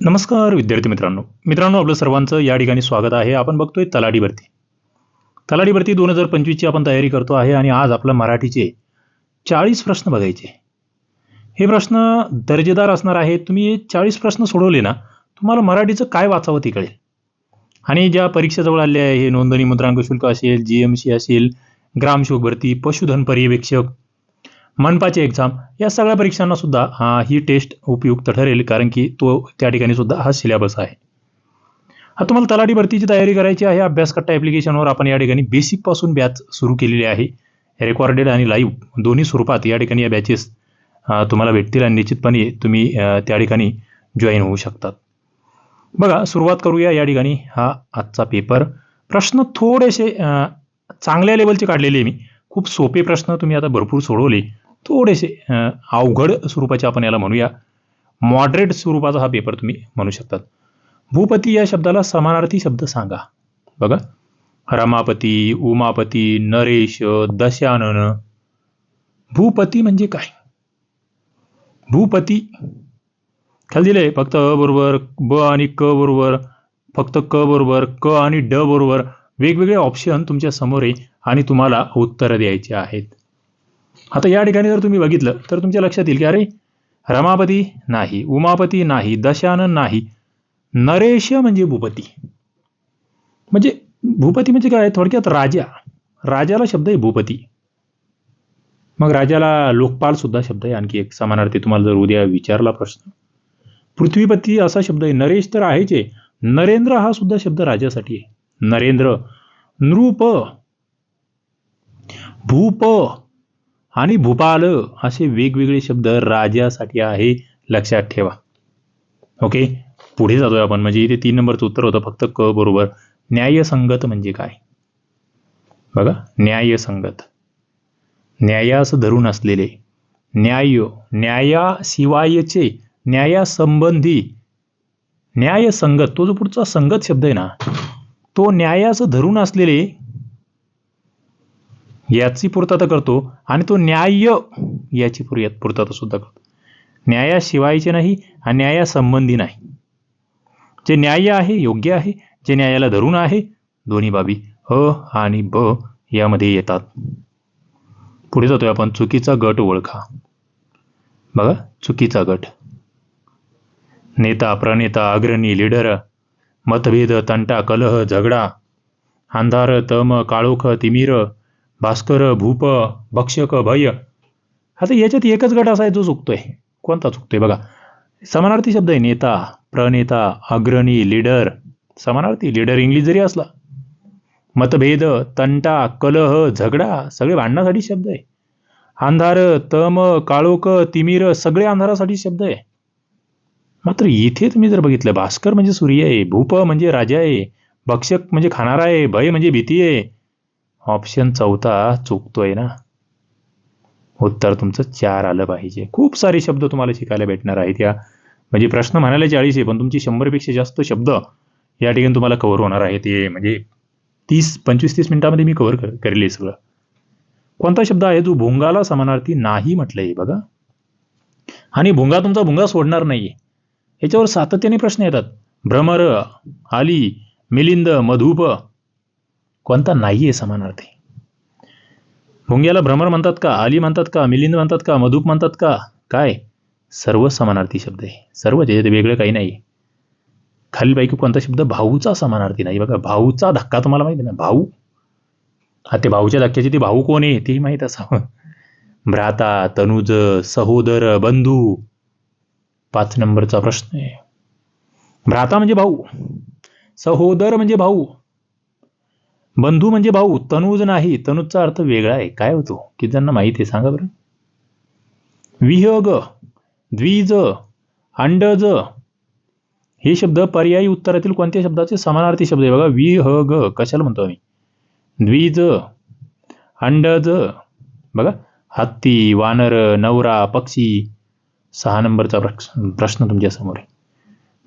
नमस्कार विद्यार्थी मित्रांनो. मित्रांनो आपलं सर्वांचं या ठिकाणी स्वागत आहे. आपण बघतोय तलाठी भरती. तलाठी भरती दोन हजार पंचवीसची आपण तयारी करतो आहे आणि आज आपलं मराठीचे चाळीस प्रश्न बघायचे. हे प्रश्न दर्जेदार असणार आहेत. तुम्ही हे चाळीस प्रश्न सोडवले ना तुम्हाला मराठीचं काय वाचावं ते कळेल. आणि ज्या परीक्षा जवळ आल्या आहे हे नोंदणी मुद्रांक शुल्क असेल जी एम सी असेल ग्रामशोक भरती पशुधन पर्यवेक्षक मनपाची एक्झाम या सगळ्या परीक्षांना सुद्धा ही टेस्ट उपयुक्त ठरेल कारण की तो त्या ठिकाणी सुद्धा हा सिलेबस आहे. हा तुम्हाला तलाठी भरतीची तयारी करायची आहे अभ्यासकट्टा ॲप्लिकेशनवर आपण या ठिकाणी बेसिकपासून बॅच सुरू केलेली आहे. रेकॉर्डेड आणि लाईव्ह दोन्ही स्वरूपात या ठिकाणी या बॅचेस तुम्हाला भेटतील आणि निश्चितपणे तुम्ही त्या ठिकाणी जॉईन होऊ शकतात. बघा सुरुवात करूया या ठिकाणी हा आजचा पेपर प्रश्न थोडेसे चांगल्या लेवलचे काढलेले मी. खूप सोपे प्रश्न तुम्ही आता भरपूर सोडवले. थोडेसे अवघड स्वरूपाचे आपण याला म्हणूया. मॉडरेट स्वरूपाचा हा पेपर तुम्ही म्हणू शकतात. भूपती या शब्दाला समानार्थी शब्द सांगा. बघा. रमापती उमापती नरेश दशानन. भूपती म्हणजे काय? भूपती. खाली दिले फक्त अ बरोबर ब आणि क बरोबर फक्त क बरोबर क आणि ड बरोबर वेगवेगळे ऑप्शन तुमच्यासमोर आहे आणि तुम्हाला उत्तरं द्यायची आहेत. आता या ठिकाणी जर तुम्ही बघितलं तर तुमच्या लक्षात येईल की अरे रमापती नाही उमापती नाही दशानन नाही. नरेश म्हणजे भूपती. म्हणजे भूपती म्हणजे काय? थोडक्यात राजा. राजाला शब्द आहे भूपती. मग राजाला लोकपाल सुद्धा शब्द आहे आणखी एक समानार्थी तुम्हाला जर उद्या विचारला प्रश्न. पृथ्वीपती असा शब्द आहे नरेश तर आहेच आहे. नरेंद्र हा सुद्धा शब्द राजासाठी आहे. नरेंद्र. नृप. भूप. आणि भूपाल असे वेगवेगळे शब्द राजासाठी आहे लक्षात ठेवा. ओके पुढे जातोय आपण. म्हणजे इथे तीन नंबरचं उत्तर होतं फक्त क बरोबर. न्यायसंगत म्हणजे काय? बघा न्यायसंगत. न्यायास धरून असलेले. न्याय न्यायाशिवायचे न्यायासंबंधी. न्यायसंगत तो जो पुढचा संगत शब्द आहे ना तो न्यायास धरून असलेले याची पूर्तता करतो आणि तो न्याय याची पूर पूर्तता सुद्धा करतो. न्यायाशिवायचे नाही आणि न्यायासंबंधी नाही. जे न्याय आहे योग्य आहे जे न्यायाला धरून आहे दोन्ही बाबी अ आणि ब यामध्ये येतात. पुढे जातोय आपण चुकीचा गट ओळखा. बघा चुकीचा गट. नेता प्रणेता अग्रणी लीडर मतभेद तंटा कलह झगडा अंधार तम काळोख तिमिर भास्कर भूप भक्षक भय. आता याच्यात एकच गट असा आहे जो चुकतोय. कोणता चुकतोय बघा. समानार्थी शब्द आहे नेता प्रणेता अग्रणी लीडर समानार्थी लीडर इंग्लिश जरी असला. मतभेद तंटा कलह झगडा सगळे भांडणासाठी शब्द आहे. अंधार तम काळोख तिमिर सगळे अंधारासाठी शब्द आहे. मात्र इथे तुम्ही जर बघितलं भास्कर म्हणजे सूर्य आहे भूप म्हणजे राजा आहे भक्षक म्हणजे खाणारा आहे भय म्हणजे भीती आहे. ऑप्शन चौथा चुकतोय ना? उत्तर तुमचं चार आलं पाहिजे. खूप सारे शब्द तुम्हाला शिकायला भेटणार आहेत या. म्हणजे प्रश्न म्हणायला चाळीस आहे पण तुमची शंभरपेक्षा जास्त शब्द या ठिकाणी तुम्हाला कव्हर होणार आहे ते म्हणजे तीस पंचवीस तीस मिनिटामध्ये मी कव्हर कर करेल हे सगळं. कोणता शब्द आहे? जो भुंगाला समानार्थी नाही म्हटलंय बघा. आणि भुंगा तुमचा भुंगा सोडणार नाहीये. याच्यावर सातत्याने प्रश्न येतात. भ्रमर आली मिलिंद मधुप कोणता नाहीये समानार्थी? भुंग्याला भ्रमर म्हणतात का? आली म्हणतात का? मिलिंद म्हणतात का? मधुप म्हणतात का? काय? सर्व समानार्थी शब्द आहे. सर्व त्याच्यात वेगळं काही नाही. खालीलपैकी कोणता शब्द? भाऊचा समानार्थी नाही. बघा भाऊचा धक्का तुम्हाला माहिती आहे ना? भाऊ. हा ते भाऊच्या धक्क्याचे ते भाऊ कोण आहे? तेही माहीत असावं. भ्राता तनुज सहोदर बंधू. पाच नंबरचा प्रश्न आहे. भ्राता म्हणजे भाऊ. सहोदर म्हणजे भाऊ. बंधू म्हणजे भाऊ तनुज नाही. तनुजचा अर्थ वेगळा आहे. काय होतो? की त्यांना माहिती आहे? सांगा बरं. विहग द्विज अंडज. हे शब्द पर्यायी उत्तरातील कोणत्या शब्दाचे समानार्थी शब्द आहे? बघा विहग. कशाला म्हणतो आम्ही? द्विज अंडज. बघा हत्ती वानर नवरा पक्षी. सहा नंबरचा प्रश्न प्रश्न तुमच्यासमोर आहे.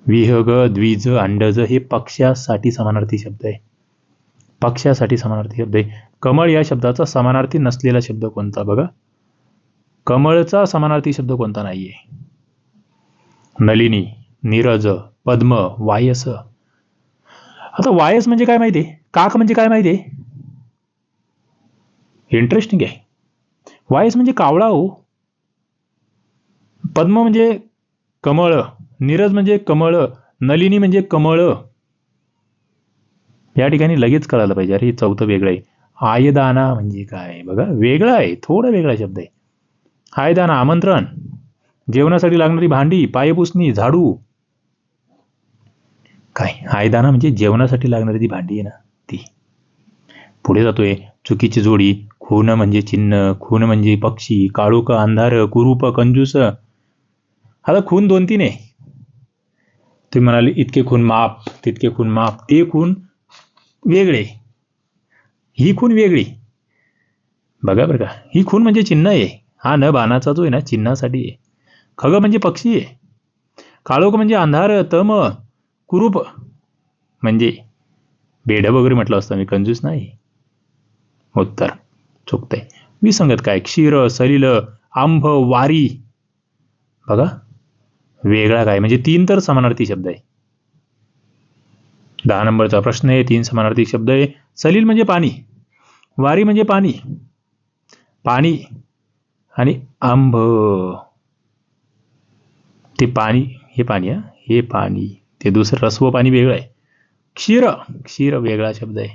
विहग द्विज अंडज हे पक्षासाठी समानार्थी शब्द आहे. पक्षासाठी समानार्थी शब्द आहे कमळ या शब्दाचा समानार्थी नसलेला शब्द कोणता बघा? कमळचा समानार्थी शब्द कोणता नाहीये? नलिनी नीरज पद्म वायस. आता वायस म्हणजे काय माहिती आहे काक म्हणजे काय माहिती आहे इंटरेस्टिंग आहे. वायस म्हणजे कावळा हो. पद्म म्हणजे कमळ नीरज म्हणजे कमळ नलिनी म्हणजे कमळ. या ठिकाणी लगेच कळायला पाहिजे अरे हे चौथं वेगळं आहे. आयदाना म्हणजे काय? बघा वेगळं आहे थोडा वेगळा शब्द आहे. आयदाना आमंत्रण जेवणासाठी लागणारी भांडी पायपुसणी झाडू. काय? आयदाना म्हणजे जेवणासाठी लागणारी ती भांडी आहे ना ती. पुढे जातोय चुकीची जोडी खून म्हणजे चिन्ह खून म्हणजे पक्षी काळोख अंधार कुरूप कंजूस. आता खून दोन तीन आहे. तुम्ही म्हणाले इतके खून माप तितके खून माप ते खून वेगळे. ही खून वेगळी. बघा बरं का. ही खून म्हणजे चिन्ह आहे. हा न बाणाचा जो आहे ना चिन्हासाठी आहे. खग म्हणजे पक्षी आहे. काळोख म्हणजे अंधार तम कुरूप म्हणजे बेड वगैरे म्हटलं असतं मी. कंजूस नाही. उत्तर. चुकतंय. विसंगत काय? क्षीर सलिल आंभ वारी. बघा. वेगळा काय? म्हणजे तीन तर समानार्थी शब्द आहे. दहा नंबरचा प्रश्न आहे तीन समानार्थी शब्द आहे. सलील म्हणजे पाणी वारी म्हणजे पाणी पाणी आणि आंब. ते पाणी हे पाणी हा? हे पाणी. ते दुसरं रस्व पाणी वेगळं आहे. क्षीर क्षीर वेगळा शब्द आहे.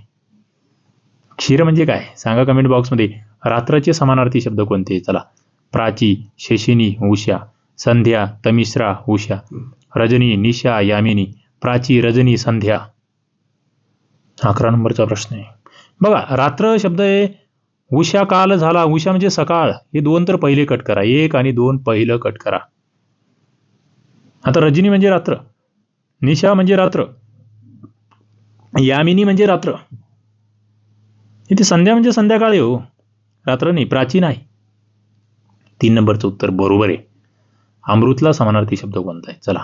क्षीर म्हणजे काय? सांगा कमेंट बॉक्समध्ये रात्रचे समानार्थी शब्द कोणते? चला. प्राची शेशिनी उषा. संध्या तमिश्रा उषा. रजनी निशा यामिनी. प्राची रजनी संध्या. अकरा नंबरचा प्रश्न आहे. बघा रात्र शब्द आहे उषा काल झाला. उषा म्हणजे सकाळ. हे दोन तर पहिले कट करा. एक आणि दोन पहिलं कट करा. आता रजनी म्हणजे रात्र. निशा म्हणजे रात्र. यामिनी म्हणजे रात्र. इथे संध्या म्हणजे संध्याकाळी हो. रात्र नाही प्राचीन आहे. तीन नंबरचं उत्तर बरोबर आहे. अमृतला समानार्थी शब्द कोणता आहे? चला.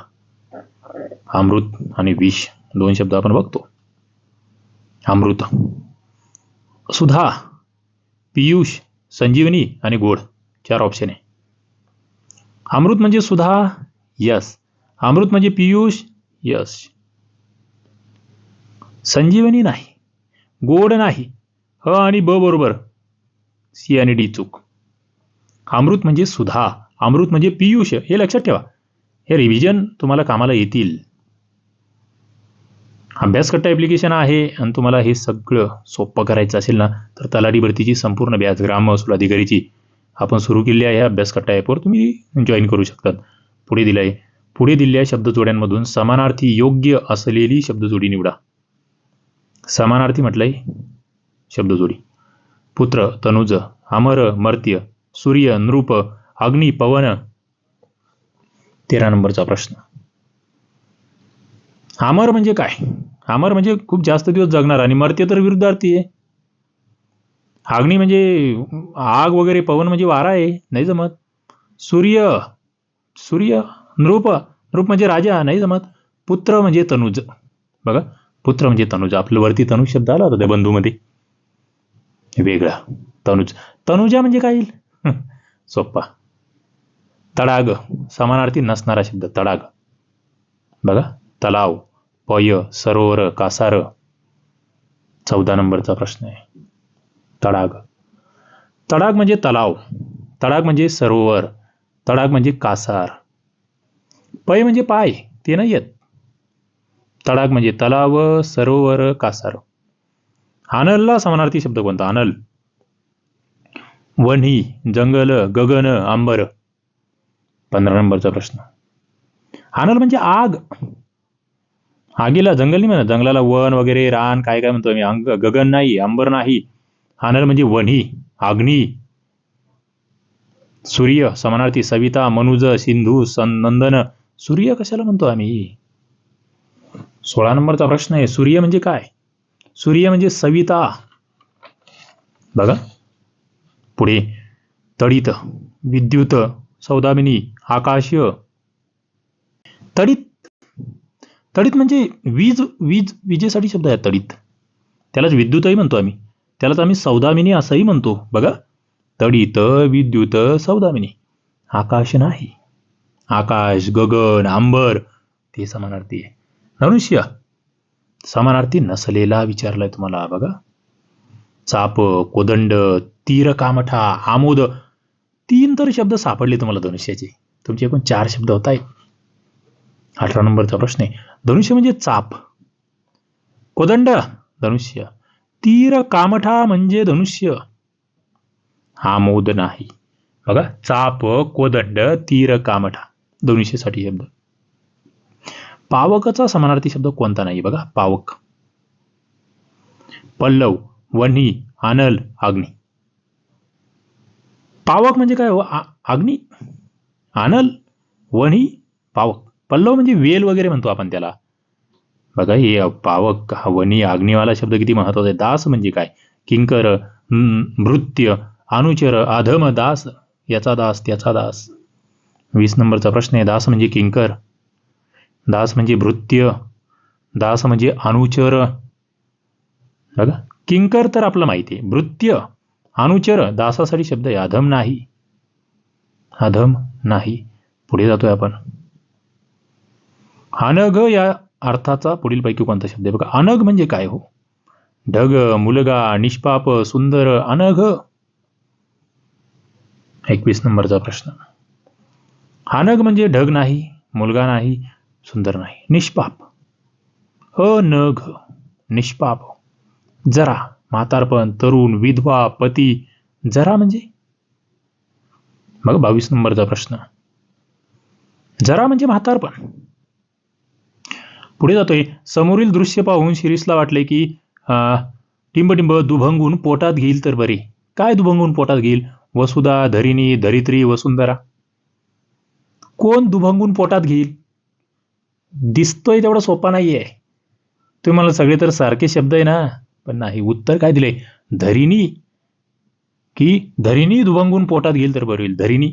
अमृत आणि विष दोन शब्द आपण बघतो. अमृत. सुधा पियुष संजीवनी आणि गोड चार ऑप्शन आहे अमृत म्हणजे सुधा यस. अमृत म्हणजे पियुष यस संजीवनी नाही. गोड नाही. ह आणि ब बरोबर. सी आणि डी चूक. अमृत म्हणजे सुधा. अमृत म्हणजे पियुष. हे लक्षात ठेवा. हे रिव्हिजन तुम्हाला कामाला येतील. अभ्यासकट्टा ॲप्लिकेशन आहे आणि तुम्हाला हे सगळं सोपं करायचं असेल ना तर तलाठी भरतीची संपूर्ण बॅच ग्राम महसूल अधिकारीची आपण सुरू केली आहे अभ्यासकट्टा ॲपवर तुम्ही जॉईन करू शकतात. पुढे दिलं आहे पुढे दिलेल्या शब्दजोड्यांमधून समानार्थी योग्य असलेली शब्दजोडी निवडा. समानार्थी म्हटलंय शब्दजोडी. पुत्र तनुज अमर मर्त्य सूर्य नृप अग्नि पवन तेरा नंबरचा प्रश्न. अमर म्हणजे काय? अमर म्हणजे खूप जास्त दिवस जगणार आणि मरते तर विरुद्धार्थी आहे. अग्नी म्हणजे आग वगैरे पवन म्हणजे वारा आहे नाही जमत. सूर्य सूर्य नृप नृप म्हणजे राजा नाही जमत. पुत्र म्हणजे तनुज. बघा पुत्र म्हणजे तनुज. आपलं वरती तनुज शब्द आला होता त्या बंधूमध्ये. वेगळा. तनुज. तनुजा म्हणजे काय? येईल सोप्पा. तडाग. समानार्थी नसणारा शब्द तडाग. बघा. तलाव पय सरोवर कासार. चौदा नंबरचा प्रश्न आहे. तडाग. तडाग म्हणजे तलाव. तडाग म्हणजे सरोवर. तडाग म्हणजे कासार. पय म्हणजे पाय ते नाही येत. तडाग म्हणजे तलाव सरोवर कासार. अनलला समानार्थी शब्द कोणता? अनल वणी जंगल गगन आंबर पंधरा नंबरचा प्रश्न. अनल म्हणजे आग. आगीला जंगल नाही म्हणत. जंगलाला वन वगैरे रान काय काय म्हणतो मी अंग गगन नाही अंबर नाही. हानर म्हणजे वनी अग्नी. सूर्य समानार्थी सविता मनुज सिंधू नंदन. सूर्य कशाला म्हणतो आम्ही? सोळा नंबरचा प्रश्न आहे. सूर्य म्हणजे काय? सूर्य म्हणजे सविता. बघा. पुढे. तडित विद्युत सौदामिनी आकाश. तडित तळीत म्हणजे वीज वीज विजेसाठी शब्द आहे तळीत त्यालाच विद्युतही म्हणतो आम्ही. त्यालाच आम्ही सौदामिनी असंही म्हणतो. बघा तडित विद्युत सौदामिनी. आकाश नाही. आकाश गगन आंबर ते समानार्थी आहे. धनुष्य समानार्थी नसलेला विचारलाय तुम्हाला बघा. चाप कोदंड तीर कामठा आमोद तीन तर शब्द सापडले तुम्हाला धनुष्याचे. तुमचे एकूण चार शब्द होत आहेत अठरा नंबरचा प्रश्न आहे. धनुष्य म्हणजे चाप. कोदंड धनुष्य. तीर कामठा म्हणजे धनुष्य. आमोद नाही. बघा चाप कोदंड तीर कामठा. धनुष्यसाठी शब्द. पावकचा समानार्थी शब्द कोणता नाही? बघा पावक. पल्लव वन्ही आनल अग्नी. पावक म्हणजे काय हो? अग्नी? आनल वणी पावक. पल्लव म्हणजे वेल वगैरे म्हणतो आपण त्याला. बघा हे पावक वनी अग्निवाला शब्द किती महत्त्वाचा आहे. दास म्हणजे काय? किंकर नृत्य अनुचर अधम दास. याचा दास त्याचा दास. वीस नंबरचा प्रश्न आहे. दास म्हणजे किंकर. दास म्हणजे भृत्य दास म्हणजे अनुचर. बघा किंकर तर आपलं माहिती आहे. भृत्य अनुचर दासासाठी शब्द आहे. अधम नाही. अधम नाही. पुढे जातोय आपण. अनघ या अर्थाचा पुढील पैकी कोणता शब्द आहे? बघा अनघ म्हणजे काय हो? ढग मुलगा निष्पाप सुंदर अनघ. एकवीस नंबरचा प्रश्न. अनघ म्हणजे ढग नाही मुलगा नाही सुंदर नाही. निष्पाप. अनघ. निष्पाप. जरा म्हातारपण तरुण विधवा पती. जरा म्हणजे? मग बावीस नंबरचा प्रश्न. जरा म्हणजे म्हातारपण. पुढे जातोय. समोरील दृश्य पाहून शिरीषला वाटले की टिंबटिंब दुभंगून पोटात घेईल तर बरी. काय दुभंगून पोटात घेईल? वसुधा धरिणी धरित्री वसुंधरा. कोण दुभंगून पोटात घेईल? दिसतोय तेवढा सोपा नाहीये. तुम्ही मला सगळे तर सारखे शब्द आहे ना. पण नाही उत्तर काय दिले धरिणी. की धरिणी दुभंगून पोटात घेईल तर बरं होईल. धरिणी.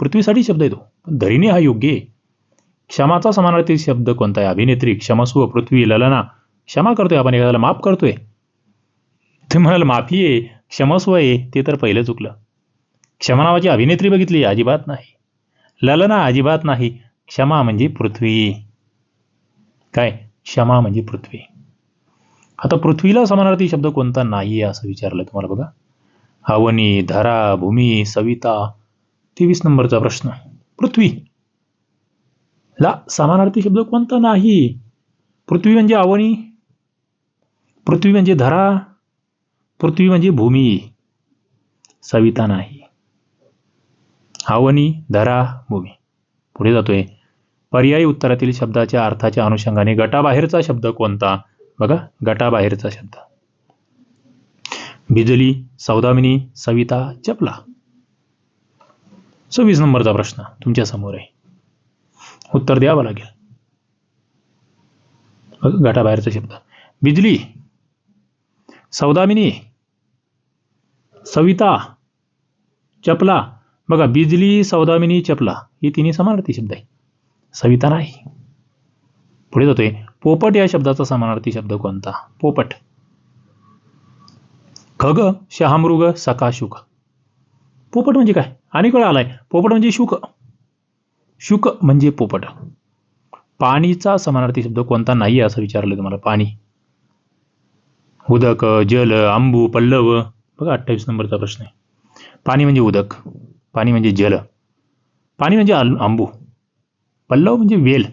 पृथ्वीसाठी शब्द आहे पण धरिणी हा योग्य आहे. क्षमाचा समानार्थी शब्द कोणता आहे अभिनेत्री क्षमस्व पृथ्वी ललना. क्षमा करतोय आपण एखाद्याला माफ करतोय. तुम्ही म्हणाल माफी आहे क्षमस्व आहे. ते तर पहिलं चुकलं. क्षमा नावाची अभिनेत्री बघितली अजिबात नाही. ललना अजिबात नाही. क्षमा म्हणजे पृथ्वी. काय? क्षमा म्हणजे पृथ्वी. आता पृथ्वीला समानार्थी शब्द कोणता नाही आहे असं विचारलं तुम्हाला बघा. अवनी धरा भूमी सविता. तेवीस नंबरचा प्रश्न. पृथ्वी. ला समानार्थी शब्द कोणता नाही? पृथ्वी म्हणजे अवनी पृथ्वी म्हणजे धरा पृथ्वी म्हणजे भूमी सविता नाही. अवनी धरा भूमी. पुढे जातोय. पर्यायी उत्तरातील शब्दाच्या अर्थाच्या अनुषंगाने गटाबाहेरचा शब्द कोणता? बघा गटाबाहेरचा शब्द. बिजली सौदामिनी सविता चपला. सव्वीस नंबरचा प्रश्न तुमच्यासमोर आहे. उत्तर द्यावं लागेल बघा गटाबाहेरचा शब्द. बिजली. सौदामिनी. सविता. चपला. बघा बिजली सौदामिनी चपला ही तिन्ही समानार्थी शब्द आहे सविता नाही. पुढे जातोय. पोपट या शब्दाचा समानार्थी शब्द कोणता? पोपट. खग शहामृग सकाशुक. पोपट म्हणजे काय? अनेक वेळा आलाय. पोपट म्हणजे शुक. शुक म्हणजे पोपट. पाणीचा समानार्थी शब्द कोणता नाही असं विचारलं तुम्हाला? पाणी. उदक जल आंबू पल्लव. बघा अठ्ठावीस नंबरचा प्रश्न आहे. पाणी म्हणजे उदक. पाणी म्हणजे जल. पाणी म्हणजे आंबू. पल्लव म्हणजे वेल.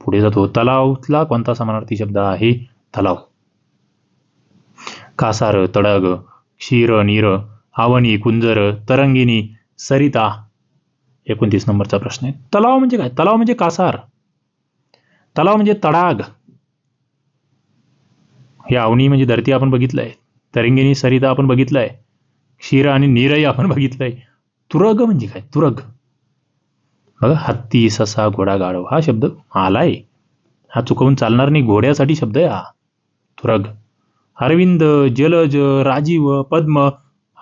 पुढे जातो. तलावला कोणता समानार्थी शब्द आहे? तलाव. कासार तडग क्षीर नीर आवनी कुंजर तरंगिणी सरिता. एकोणतीस नंबरचा प्रश्न आहे. तलाव म्हणजे काय? तलाव म्हणजे कासार. तलाव म्हणजे तडाग. हे अवनी म्हणजे धरती आपण बघितलंय. तरंगिणी सरिता आपण बघितलंय. क्षीर आणि नीरही आपण बघितलंय. तुरग म्हणजे काय? तुरग. बघा हत्ती ससा घोडा गाढव हा शब्द आलाय. हा चुकवून चालणार नाही घोड्यासाठी शब्द आहे हा. तुरग. अरविंद जलज राजीव पद्म.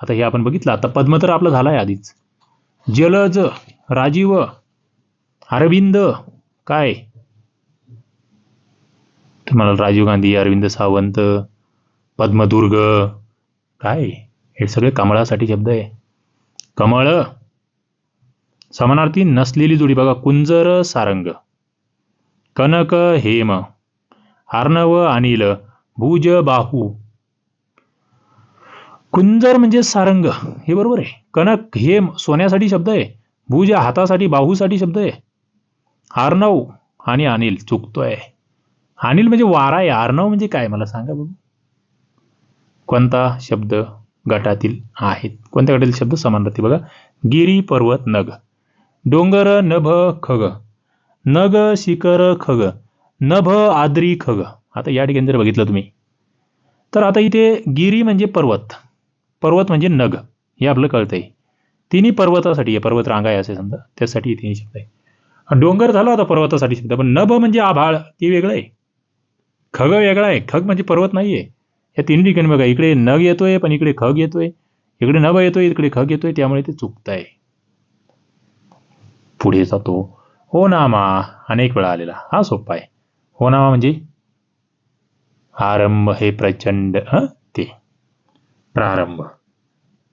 आता हे आपण बघितलं. आता पद्म तर आपलं झालाय आधीच. जलज राजीव अरविंद काय? तुम्हाला राजीव गांधी अरविंद सावंत पद्मदुर्ग काय? हे सगळे कमळासाठी शब्द आहे. कमळ समानार्थी नसलेली जोडी. बघा कुंजर सारंग. कनक हेम. अर्णव अनिल. भुज बाहू. कुंजर म्हणजे सारंग. हे बरोबर आहे. कनक हे सोन्यासाठी शब्द आहे. भुज हातासाठी बाहूसाठी शब्द आहे. आर्णव आणि अनिल चुकतोय. अनिल म्हणजे वारा आहे. आर्नव म्हणजे काय? मला सांगा बघू. कोणता शब्द गटातील आहेत? कोणत्या गटातील शब्द समान राहतील? बघा. गिरी पर्वत नग. डोंगर नभ खग. नग शिखर खग. नभ आद्री खग. आता या ठिकाणी जर बघितलं तुम्ही तर आता इथे गिरी म्हणजे पर्वत. पर्वत म्हणजे नग. हे आपलं कळतंय. तिन्ही पर्वतासाठी आहे पर्वत रांगा आहे असे समजा त्यासाठी तिन्ही शब्द आहे. डोंगर झाला होता पर्वतासाठी शब्द पण नभ म्हणजे आभाळ ते वेगळं आहे. खग वेगळा आहे. खग म्हणजे पर्वत नाही आहे या तीन ठिकाणी बघा इकडे नग येतोय पण इकडे खग येतोय. इकडे नभ येतोय इकडे खग येतोय त्यामुळे ते चुकत आहे. पुढे जातो. हो नामा अनेक वेळा आलेला. हा सोपा आहे. हो नामा म्हणजे आरंभ हे प्रचंड ते. प्रारंभ.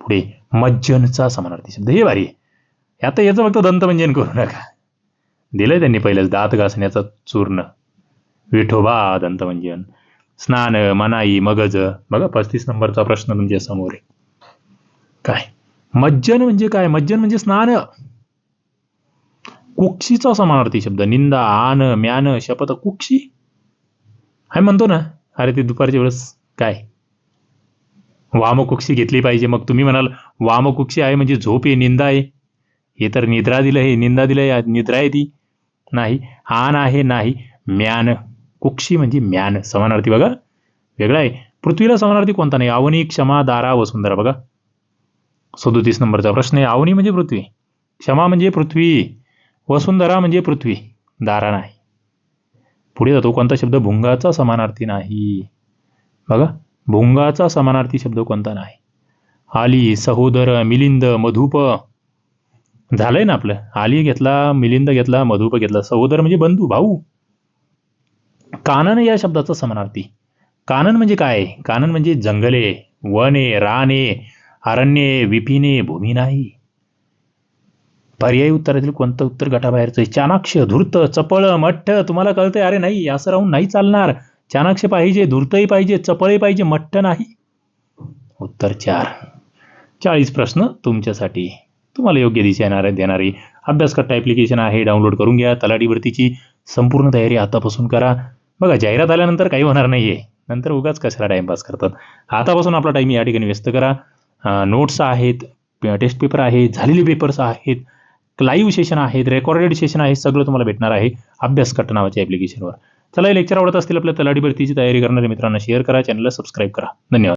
पुढे मज्जनचा समानार्थी शब्द. हे भारी. आहे आता याचं फक्त दंतमंजन करू नका. दिलंय त्यांनी पहिलेच दात घासण्याचा चूर्ण. विठोबा दंतमंजन. स्नान मनाई मगज. बघा पस्तीस नंबरचा प्रश्न तुमच्यासमोर आहे. काय? मज्जन म्हणजे काय? मज्जन म्हणजे स्नान. कुक्षीचा समानार्थी शब्द. निंदा आन म्यान शपथ कुक्षी. हाय म्हणतो ना. अरे ते दुपारच्या वेळेस काय? वामकुक्षी घेतली पाहिजे. मग तुम्ही म्हणाल वामकुक्षी आहे म्हणजे झोप आहे निंदा आहे. हे तर निद्रा दिलं हे निंदा दिलं आहे निद्रा आहे ती. नाही आन आहे नाही म्यान. कुक्षी म्हणजे म्यान. समानार्थी बघा. वेगळा आहे. पृथ्वीला समानार्थी कोणता नाही? अवनी क्षमा दारा वसुंधरा बघा. सदोतीस नंबरचा प्रश्न आहे. अवनी म्हणजे पृथ्वी. क्षमा म्हणजे पृथ्वी. वसुंधरा म्हणजे पृथ्वी. दारा नाही. पुढे जातो. कोणता शब्द? भुंगाचा समानार्थी नाही. बघा. भुंगाचा समानार्थी शब्द कोणता नाही? आली सहोदर मिलिंद मधुप. झालंय ना आपलं. आली घेतला मिलिंद घेतला मधुप घेतला. सहोदर म्हणजे बंधू भाऊ. कानन या शब्दाचा समानार्थी. कानन म्हणजे काय? कानन म्हणजे जंगले वने राने अरण्ये विपिने भूमी नाही. पर्यायी उत्तरातील कोणतं उत्तर गटाबाहेरचं आहे? चाणाक्ष धूर्त चपळ मठ्ठ. तुम्हाला कळतंय? अरे नाही असं राहून नाही चालणार. चाणाक्ष पाहिजे धूर्तही पाहिजे चपळही पाहिजे मठ्ठ नाही. उत्तर चार. चाळीस प्रश्न तुमच्यासाठी. तुम्हाला योग्य दिशा येणार देणारी अभ्यासकर्ता ॲप्लिकेशन आहे डाउनलोड करून घ्या. तलाठी भरतीची संपूर्ण तयारी आतापासून करा. बघा जाहिरात आल्यानंतर काही होणार नाही आहे नंतर उगाच कशाला टाईमपास करतात? आतापासून आपला टाईम या ठिकाणी व्यस्त करा. नोट्स आहेत टेस्ट पेपर आहे झालेले पेपर्स आहेत लाईव्ह सेशन आहेत रेकॉर्डेड सेशन आहे सगळं तुम्हाला भेटणार आहे अभ्यास कट्ट नावाच्या ॲप्लिकेशनवर चला हे लेक्चर आवडत असतील आपल्या तलाठी भरतीची तयारी करणाऱ्या मित्रांना शेअर करा चॅनलला सबस्क्राईब करा. धन्यवाद.